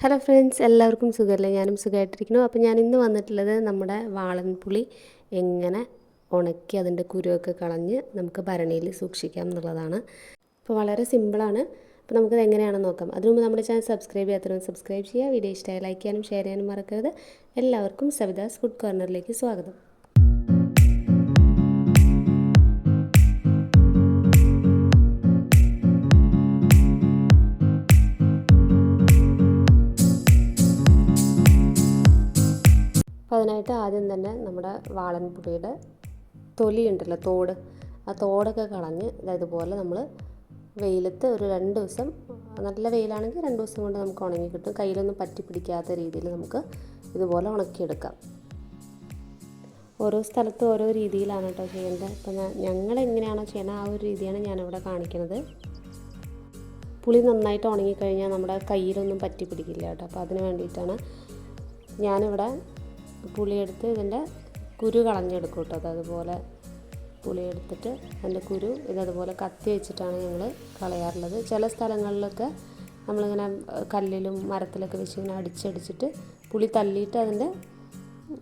Hello friends എല്ലാവർക്കും സുഖമല്ലേ? ഞാനും സുഖമായിട്ടിരിക്കുന്നു. അപ്പോൾ ഞാൻ ഇന്ന് വന്നിട്ടുള്ളത് നമ്മുടെ വാളൻപുളി എങ്ങനെ ഉണക്കി അതിന്റെ കുരുവൊക്കെ കളഞ്ഞ് നമുക്ക് ഭരണിയിൽ സൂക്ഷിക്കാം എന്നുള്ളതാണ്. അപ്പോൾ വളരെ സിമ്പിളാണ്. അപ്പോൾ നമുക്കത് എങ്ങനെയാണെന്ന് നോക്കാം. അതിനു മുമ്പ് നമ്മുടെ ചാനൽ സബ്സ്ക്രൈബ് ചെയ്യാത്തവരും സബ്സ്ക്രൈബ് ചെയ്യുക. വീഡിയോ ഇഷ്ടമായി ലൈക്ക് ചെയ്യാനും ഷെയർ ചെയ്യാനും മറക്കരുത്. എല്ലാവർക്കും സവിതാസ് ഫുഡ് കോർണറിലേക്ക് സ്വാഗതം. അതിനായിട്ട് ആദ്യം തന്നെ നമ്മുടെ വാളൻപുളിയുടെ തൊലി ഉണ്ടല്ലോ തോട്. ആ തോടൊക്കെ കളഞ്ഞ് ഇതുപോലെ നമ്മൾ വെയിലത്ത് ഒരു രണ്ട് ദിവസം നല്ല വെയിലാണെങ്കിൽ രണ്ട് ദിവസം കൊണ്ട് നമുക്ക് ഉണങ്ങി കിട്ടും. കയ്യിലൊന്നും പറ്റി പിടിക്കാത്ത രീതിയിൽ നമുക്ക് ഇതുപോലെ ഉണക്കിയെടുക്കാം. ഓരോ സ്ഥലത്തും ഓരോ രീതിയിലാണ് കേട്ടോ ചെയ്യേണ്ടത്. ഞാൻ ഞങ്ങൾ എങ്ങനെയാണോ ചെയ്യണത് ആ ഒരു രീതിയാണ് ഞാനിവിടെ കാണിക്കുന്നത്. പുളി നന്നായിട്ട് ഉണങ്ങിക്കഴിഞ്ഞാൽ നമ്മുടെ കയ്യിലൊന്നും പറ്റി പിടിക്കില്ല കേട്ടോ. അപ്പോൾ അതിന് വേണ്ടിയിട്ടാണ് ഞാനിവിടെ പുളിയെടുത്ത് ഇതിന്റെ കുരു കളഞ്ഞെടുക്കും കേട്ടോ. അത് അതുപോലെ പുളിയെടുത്തിട്ട് അതിന്റെ കുരു ഇതതുപോലെ കത്തി വെച്ചിട്ടാണ് ഞങ്ങൾ കളയാറുള്ളത്. ചില സ്ഥലങ്ങളിലൊക്കെ നമ്മളിങ്ങനെ കല്ലിലും മരത്തിലൊക്കെ വെച്ച് ഇങ്ങനെ അടിച്ചടിച്ചിട്ട് പുളി തല്ലിയിട്ട് അതിന്റെ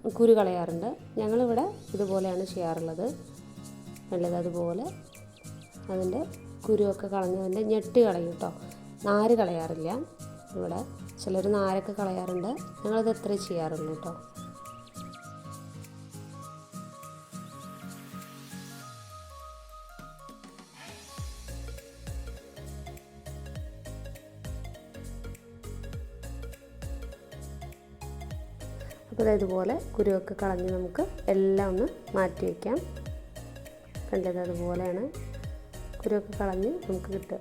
കുരു കളയാറുണ്ട്. ഞങ്ങളിവിടെ ഇതുപോലെയാണ് ചെയ്യാറുള്ളത്. നല്ലത് അതുപോലെ അതിന്റെ കുരുവൊക്കെ കളഞ്ഞ് അതിന്റെ ഞെട്ടി കളയും കേട്ടോ. നാര് കളയാറില്ല ഇവിടെ. ചിലർ നാരൊക്കെ കളയാറുണ്ട്. ഞങ്ങളത് അത്രേ ചെയ്യാറുള്ളൂ കേട്ടോ. അപ്പോൾ ഇതുപോലെ കുരുവൊക്കെ കളഞ്ഞ് നമുക്ക് എല്ലാം ഒന്ന് മാറ്റി വയ്ക്കാം. കണ്ടത് അതുപോലെയാണ്. കുരുവൊക്കെ കളഞ്ഞ് നമുക്ക് കിട്ടുക.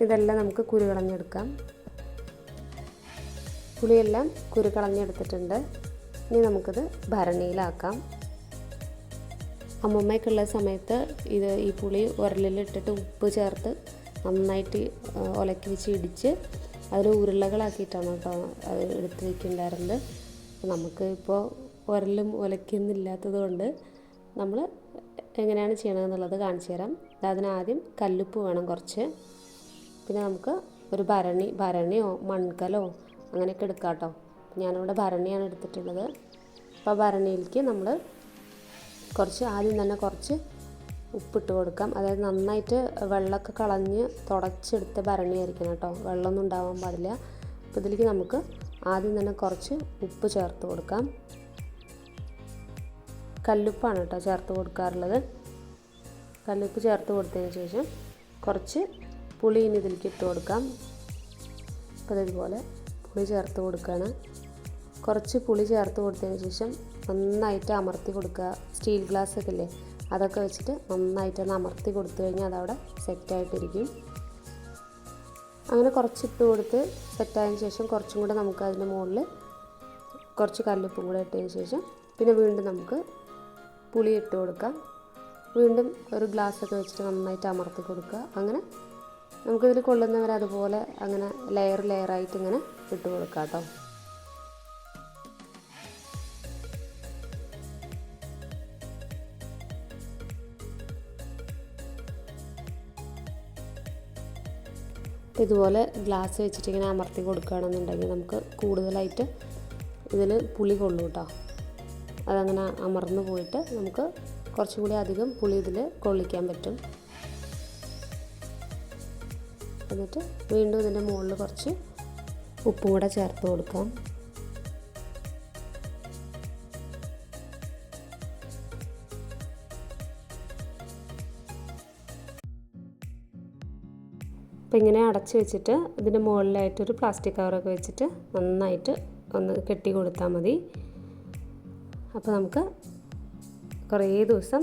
ഇതെല്ലാം നമുക്ക് കുരു കളഞ്ഞെടുക്കാം. പുളിയെല്ലാം കുരു കളഞ്ഞെടുത്തിട്ടുണ്ട്. ഇനി നമുക്കിത് ഭരണിയിലാക്കാം. അമ്മമ്മയ്ക്കുള്ള സമയത്ത് ഇത് ഈ പുളി ഉരലിലിട്ടിട്ട് ഉപ്പ് ചേർത്ത് നന്നായിട്ട് ഉലക്കി വെച്ച് ഇടിച്ച് അതിൽ ഉരുളകളാക്കിയിട്ടാണ് കേട്ടോ അത് എടുത്ത് വയ്ക്കുന്നുണ്ടായിരുന്നത് നമുക്ക് ഇപ്പോൾ ഉരലും ഉലക്കൊന്നുമില്ലാത്തത് കൊണ്ട് നമ്മൾ എങ്ങനെയാണ് ചെയ്യണമെന്നുള്ളത് കാണിച്ചു തരാം. അതിനാദ്യം കല്ലുപ്പ് വേണം കുറച്ച്. പിന്നെ നമുക്ക് ഒരു ഭരണി ഭരണിയോ മൺകലോ അങ്ങനെയൊക്കെ എടുക്കാം കേട്ടോ. ഞാനിവിടെ ഭരണിയാണ് എടുത്തിട്ടുള്ളത്. അപ്പോൾ ഭരണിയിലേക്ക് നമ്മൾ കുറച്ച് ആദ്യം തന്നെ കുറച്ച് ഉപ്പിട്ട് കൊടുക്കാം. അതായത് നന്നായിട്ട് വെള്ളമൊക്കെ കളഞ്ഞ് തുടച്ചെടുത്ത ഭരണിയായിരിക്കണം കേട്ടോ. വെള്ളമൊന്നും ഉണ്ടാവാൻ പാടില്ല. അപ്പോൾ ഇതിലേക്ക് നമുക്ക് ആദ്യം തന്നെ കുറച്ച് ഉപ്പ് ചേർത്ത് കൊടുക്കാം. കല്ലുപ്പാണ് കേട്ടോ ചേർത്ത് കൊടുക്കാറുള്ളത്. കല്ലുപ്പ് ചേർത്ത് കൊടുത്തതിന് ശേഷം കുറച്ച് പുളി ഇനി ഇതിലേക്ക് ഇട്ട് കൊടുക്കാം. അപ്പോൾ ഇതുപോലെ പുളി ചേർത്ത് കൊടുക്കുകയാണ് കുറച്ച് പുളി ചേർത്ത് കൊടുത്തതിന് ശേഷം നന്നായിട്ട് അമർത്തി കൊടുക്കുക. സ്റ്റീൽ ഗ്ലാസ് ഒക്കെ ഇല്ലേ? അതൊക്കെ വെച്ചിട്ട് നന്നായിട്ടൊന്ന് അമർത്തി കൊടുത്തു കഴിഞ്ഞാൽ അതവിടെ സെറ്റായിട്ടിരിക്കും. അങ്ങനെ കുറച്ചിട്ട് കൊടുത്ത് സെറ്റായതിന് ശേഷം കുറച്ചും കൂടെ നമുക്ക് അതിന്റെ മുകളിൽ കുറച്ച് കല്ലുപ്പും കൂടെ ഇട്ടതിന് ശേഷം പിന്നെ വീണ്ടും നമുക്ക് പുളി ഇട്ട് കൊടുക്കാം. വീണ്ടും ഒരു ഗ്ലാസ്സൊക്കെ വെച്ചിട്ട് നന്നായിട്ട് അമർത്തി കൊടുക്കുക. അങ്ങനെ നമുക്കിതിൽ കൊള്ളുന്നവരതുപോലെ അങ്ങനെ ലെയർ ലെയറായിട്ട് ഇങ്ങനെ ഇട്ട് കൊടുക്കാം കേട്ടോ. ഇതുപോലെ ഗ്ലാസ് വെച്ചിട്ട് ഇങ്ങനെ അമർത്തി കൊടുക്കുകയാണെന്നുണ്ടെങ്കിൽ നമുക്ക് കൂടുതലായിട്ട് ഇതിൽ പുളി കൊള്ളും കേട്ടോ. അതങ്ങനെ അമർന്നു പോയിട്ട് നമുക്ക് കുറച്ചും കൂടി അധികം പുളി ഇതിൽ കൊള്ളിക്കാൻ പറ്റും. എന്നിട്ട് വീണ്ടും ഇതിന്റെ മുകളിൽ കുറച്ച് ഉപ്പും കൂടെ ചേർത്ത് കൊടുക്കാം. അപ്പോൾ ഇങ്ങനെ അടച്ച് വെച്ചിട്ട് ഇതിന്റെ മുകളിലായിട്ടൊരു പ്ലാസ്റ്റിക് കവറൊക്കെ വെച്ചിട്ട് നന്നായിട്ട് ഒന്ന് കെട്ടി കൊടുത്താൽ മതി. അപ്പോൾ നമുക്ക് കുറേ ദിവസം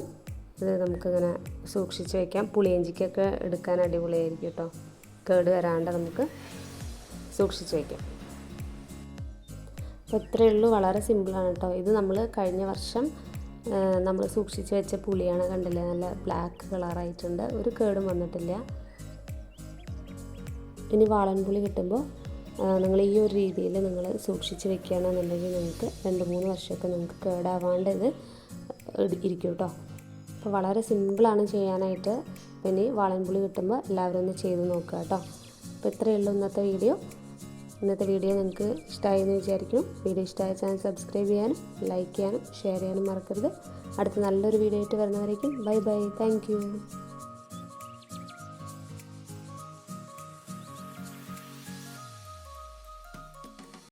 ഇത് നമുക്കിങ്ങനെ സൂക്ഷിച്ച് വയ്ക്കാം പുളിയഞ്ചിക്കൊക്കെ എടുക്കാൻ അടിപൊളിയായിരിക്കും കേട്ടോ. കേട് വരാണ്ട് നമുക്ക് സൂക്ഷിച്ച് വയ്ക്കാം അപ്പോൾ ഇത്രയേ ഉള്ളൂ. വളരെ സിമ്പിളാണ് കേട്ടോ. ഇത് നമ്മൾ കഴിഞ്ഞ വർഷം നമ്മൾ സൂക്ഷിച്ച് വെച്ച പുളിയാണ് കണ്ടില്ലേ? നല്ല ബ്ലാക്ക് കളറായിട്ടുണ്ട് ഒരു കേടും വന്നിട്ടില്ല. ഇനി വാളൻപുളി കിട്ടുമ്പോൾ നിങ്ങൾ ഈ ഒരു രീതിയിൽ നിങ്ങൾ സൂക്ഷിച്ച് വെക്കുകയാണെന്നുണ്ടെങ്കിൽ നിങ്ങൾക്ക് രണ്ട് മൂന്ന് വർഷമൊക്കെ നിങ്ങൾക്ക് കേടാവാണ്ട് ഇത് ഇരിക്കും കേട്ടോ. അപ്പോൾ വളരെ സിമ്പിളാണ് ചെയ്യാനായിട്ട്. ഇനി വാളൻപുളി കിട്ടുമ്പോൾ എല്ലാവരും ഒന്ന് ചെയ്ത് നോക്കുക കേട്ടോ. അപ്പോൾ ഇത്രയേ ഉള്ളൂ ഇന്നത്തെ വീഡിയോ. ഇന്നത്തെ വീഡിയോ നിങ്ങൾക്ക് ഇഷ്ടമായി എന്ന് വിചാരിക്കുന്നു. വീഡിയോ ഇഷ്ടമായ ചാനൽ സബ്സ്ക്രൈബ് ചെയ്യാനും ലൈക്ക് ചെയ്യാനും ഷെയർ ചെയ്യാനും മറക്കരുത്. അടുത്ത നല്ലൊരു വീഡിയോ ആയിട്ട് വരുന്നവരേക്കും ബൈ ബൈ. താങ്ക്